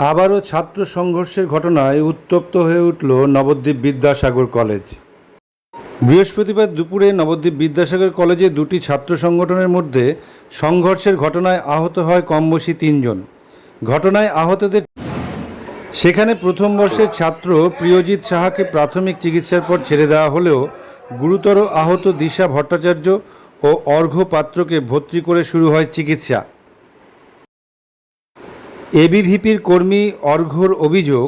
আবারও ছাত্র সংঘর্ষের ঘটনায় উত্তপ্ত হয়ে উঠল নবদ্বীপ বিদ্যাসাগর কলেজ। বৃহস্পতিবার দুপুরে নবদ্বীপ বিদ্যাসাগর কলেজে দুটি ছাত্র সংগঠনের মধ্যে সংঘর্ষের ঘটনায় আহত হয় কমবয়সী তিনজন। ঘটনায় আহতদের সেখানে প্রথম বর্ষের ছাত্র প্রিয়জিৎ সাহাকে প্রাথমিক চিকিৎসার পর ছেড়ে দেওয়া হলেও গুরুতর আহত দিশা ভট্টাচার্য ও অর্ঘ্য পাত্রকে ভর্তি করে শুরু হয় চিকিৎসা। এবিভিপির কর্মী অর্ঘ্যর অভিযোগ,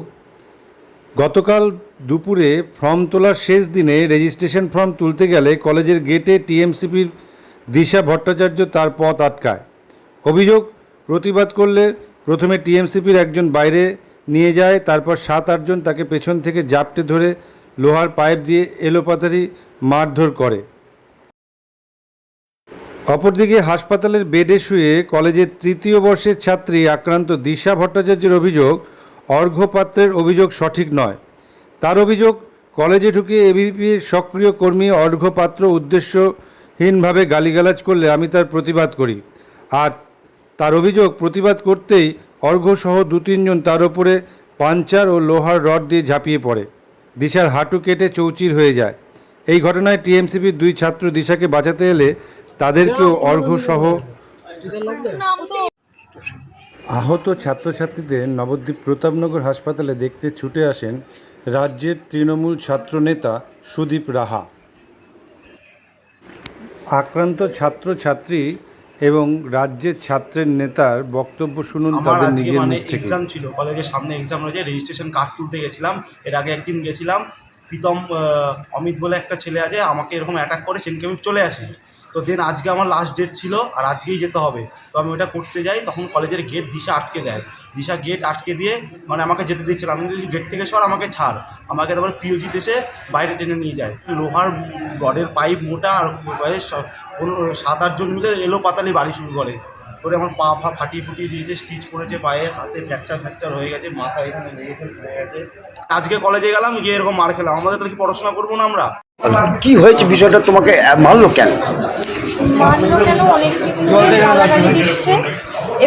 গতকাল দুপুরে ফর্ম তোলার শেষ দিনে রেজিস্ট্রেশন ফর্ম তুলতে গেলে কলেজের গেটে টিএমসিপির দিশা ভট্টাচার্য তার পথ আটকায়। অভিযোগ, প্রতিবাদ করলে প্রথমে টিএমসিপির একজন বাইরে নিয়ে যায়, তারপর সাত আটজন তাকে পেছন থেকে জাপটে ধরে লোহার পাইপ দিয়ে এলোপাতারি মারধর করে। অপরদিকে হাসপাতালের বেডে শুয়ে কলেজের তৃতীয় বর্ষের ছাত্রী আক্রান্ত দিশা ভট্টাচার্যের অভিযোগ, অর্ঘ্যপাত্রের অভিযোগ সঠিক নয়। তার অভিযোগ, কলেজে ঢুকে এবিপির সক্রিয় কর্মী অর্ঘ্যপাত্র উদ্দেশ্যহীনভাবে গালিগালাজ করলে আমি তার প্রতিবাদ করি। আর তার অভিযোগ, প্রতিবাদ করতেই অর্ঘ্যসহ দু তিনজন তার ওপরে পাঞ্চার ও লোহার রড দিয়ে ঝাঁপিয়ে পড়ে। দিশার হাঁটু কেটে চৌচির হয়ে যায়। এই ঘটনায় টিএমসিপির দুই ছাত্র দিশাকে বাঁচাতে এলে তাদেরকেও অর্ঘ্যসহ আহত ছাত্রছাত্রীদের নবদ্বীপ প্রতাপনগর হাসপাতালে দেখতে ছুটে আসেন রাজ্যের তৃণমূল ছাত্র নেতা সুদীপ রাহা। আক্রান্ত ছাত্রছাত্রী এবং রাজ্যের ছাত্রের নেতার বক্তব্য শুনুন তাদের নিজের মানে মুখ থেকে। এক্সাম ছিল কলেজের সামনে এক্সাম হয়েছে রেজিস্ট্রেশন কার্ড তুলতে গেছিলাম এর আগে একদিন গেছিলাম প্রীতম আহ, অমিত বলে একটা ছেলে আছে আমাকে এরকম অ্যাটাক করে সেদিনকে আমি চলে আসি তো দেন আজকে আমার লাস্ট ডেট ছিল আর আজকেই যেতে হবে। তো আমি ওটা করতে যাই, তখন কলেজের গেট দিশা আটকে দেয়। দিশা গেট আটকে দিয়ে মানে আমাকে যেতে দিচ্ছিল। আমি যদি গেট থেকে সর, আমাকে ছাড়। আমাকে তারপর পিওজি দেশে বাইরে টেনে নিয়ে যায়। লোহার রডের পাইপ মোটা আর সাত আটজন মিলে এলো পাতালি বাড়ি শুরু করে। করে আমার পা ফা ফাটিয়ে ফুটিয়ে দিয়েছে স্টিচ করেছে পায়ে, হাতে ফ্র্যাকচার ফ্র্যাকচার হয়ে গেছে, মাথা এখানে লেগেছে হয়ে গেছে। আজকে কলেজে গেলাম, গিয়ে এরকম মার খেলাম। আমাদের তাহলে কি পড়াশোনা করব না আমরা? কি হয়েছে বিষয়টা তোমাকে মারলো কেন? মারলো কেন অনেক গালাগালি দিচ্ছে।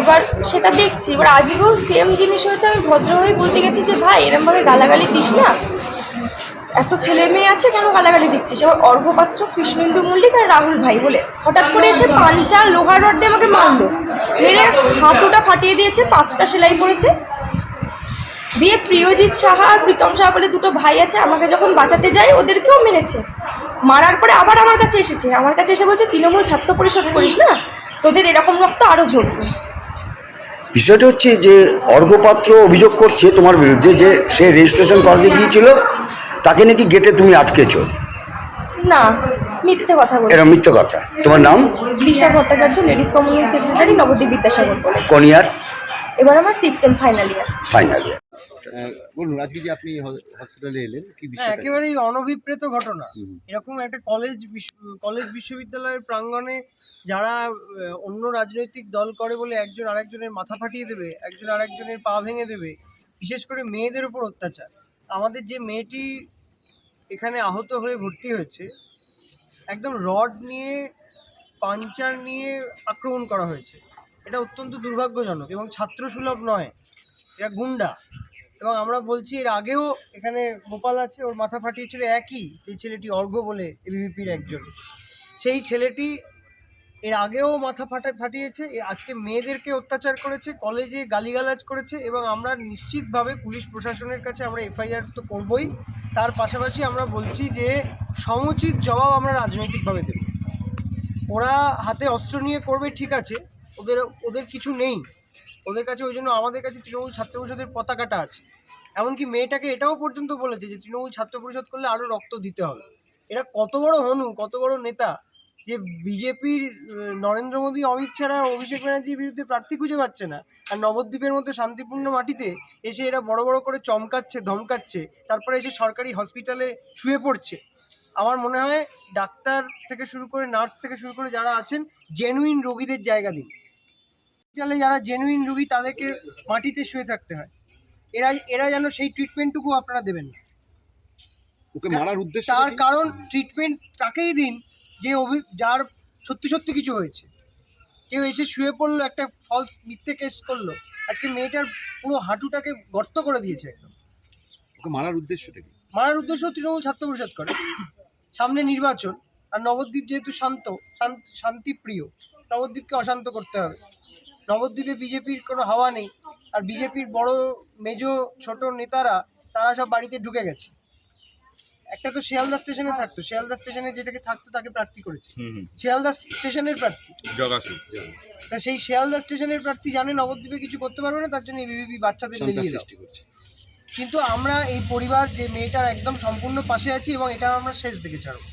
এবার সেটা দেখছি। এবার আজকেও সেম জিনিস হয়েছে। আমি ভদ্রভাবে বলতে গেছি যে ভাই এরমভাবে গালাগালি দিস না। এত ছেলে মেয়ে আছে কেন গালাগালি দিচ্ছিস? এবার অর্ঘপাত্র কৃষ্ণেন্দু মল্লিক আর রাহুল ভাই বলে হঠাৎ করে এসে পাঞ্চা লোহার রড দিয়ে আমাকে মারলো। মেরে হাঁটুটা ফাটিয়ে দিয়েছে পাঁচটা সেলাই করেছে। দিয়ে প্রিয়জিৎ সাহা আর প্রীতম সাহা বলে দুটো ভাই আছে আমাকে যখন বাঁচাতে যায় ওদেরকেও মেরেছে। মারার পরে আবার আমার কাছে এসেছে। আমার কাছে এসে বলছে তৃণমূল ছাত্র পরিষদ করিস না? তোদের এরকম রক্ত আরও ঝরবে। বিষয়টা হচ্ছে যে অর্ঘপাত্র অভিযোগ করছে তোমার বিরুদ্ধে যে সে রেজিস্ট্রেশন করাতে গিয়েছিল তাকে নাকি গেটে তুমি আটকেছো? না মিথ্যে কথা বলছি। এরা মিথ্য কথা। তোমার নাম? Disha Bhattacharya ladies community secretary Nabadwip Vidyasagar. College কনিয়ার এবার আমার six M final year final ah, বলুন আজকে যে আপনি হসপিটালে এলেন কি হ্যাঁ বিষয় একেবারেই অনভিপ্রেত ঘটনা। এরকম একটা কলেজ কলেজ বিশ্ববিদ্যালয়ের প্রাঙ্গণে যারা অন্য রাজনৈতিক দল করে বলে একজন আরেকজনের মাথা ফাটিয়ে দেবে একজন আরেকজনের পা ভেঙে দেবে বিশেষ করে মেয়েদের উপর অত্যাচার। আমাদের যে মেয়েটি এখানে আহত হয়ে ভর্তি হয়েছে একদম রড নিয়ে পাঞ্চার নিয়ে আক্রমণ করা হয়েছে। এটা অত্যন্ত দুর্ভাগ্যজনক এবং ছাত্রসুলভ নয়। এটা গুন্ডা। এবং আমরা বলছি এর আগেও এখানে গোপাল আছে, ওর মাথা ফাটিয়েছিল একই, এই ছেলেটি অর্ঘ্য বলে এবিভিপির একজন। সেই ছেলেটি এর আগেও মাথা ফাটা, ফাটিয়েছে আজকে মেয়েদেরকে অত্যাচার করেছে, কলেজে গালিগালাজ করেছে এবং আমরা নিশ্চিতভাবে পুলিশ প্রশাসনের কাছে আমরা এফআইআর তো করবই। তার পাশাপাশি আমরা বলছি যে সমুচিত জবাব আমরা রাজনৈতিকভাবে দেব। ওরা হাতে অস্ত্র নিয়ে করবে, ঠিক আছে, ওদের ওদের কিছু নেই। ওদের কাছে ওই জন্য আমাদের কাছে তৃণমূল ছাত্র পরিষদের পতাকাটা আছে। এমনকি মেয়েটাকে এটাও পর্যন্ত বলেছে যে তৃণমূল ছাত্র পরিষদ করলে আরও রক্ত দিতে হবে। এরা কত বড় হনু, কত বড় নেতা যে বিজেপির নরেন্দ্র মোদী, অমিত ছাড়া অভিষেক ব্যানার্জির বিরুদ্ধে প্রার্থী খুঁজে পাচ্ছে না। আর নবদ্বীপের মতো শান্তিপূর্ণ মাটিতে এসে এরা বড় বড় করে চমকাচ্ছে, ধমকাচ্ছে, তারপরে এসে সরকারি হসপিটালে শুয়ে পড়ছে। আমার মনে হয় ডাক্তার থেকে শুরু করে নার্স থেকে শুরু করে যারা আছেন জেনুইন রোগীদের জায়গা দিন। হসপিটালে যারা জেনুইন রুগী তাদেরকে মাটিতে শুয়ে থাকতে হয়। এরা এরা যেন সেই ট্রিটমেন্টটুকু আপনারা দেবেন না। ওকে মারার উদ্দেশ্য তার কারণ ট্রিটমেন্ট তাকেই দিন যে অভি যার সত্যি সত্যি কিছু হয়েছে। কেউ এসে শুয়ে পড়ল একটা ফলস মিথ্যে কেস করল। আজকে মেয়েটার পুরো হাঁটুটাকে গর্ত করে দিয়েছে একদম। ওকে মারার উদ্দেশ্যটা কি? মারার উদ্দেশ্য তৃণমূল ছাত্র পরিষদ করে। সামনে নির্বাচন আর নবদ্বীপ যেহেতু শান্ত শান্ত- শান্তিপ্রিয় নবদ্বীপকে অশান্ত করতে হবে। নবদ্বীপে বিজেপির কোনো হাওয়া নেই আর বিজেপির বড় মেজো ছোট নেতারা তারা সব বাড়িতে ঢুকে গেছে। একটা তো শিয়ালদা স্টেশনে থাকতো শিয়ালদা স্টেশনে যেটাকে থাকতো তাকে প্রার্থী করেছে। শিয়ালদা স্টেশনের প্রার্থী। তা সেই শিয়ালদা স্টেশনের প্রার্থী জানে নবদ্বীপে কিছু করতে পারবে না তার জন্য এবিপি বাচ্চাদের সৃষ্টি করছে। কিন্তু আমরা এই পরিবার যে মেয়েটার একদম সম্পূর্ণ পাশে আছি এবং এটা আমরা শেষ দেখে ছাড়বো।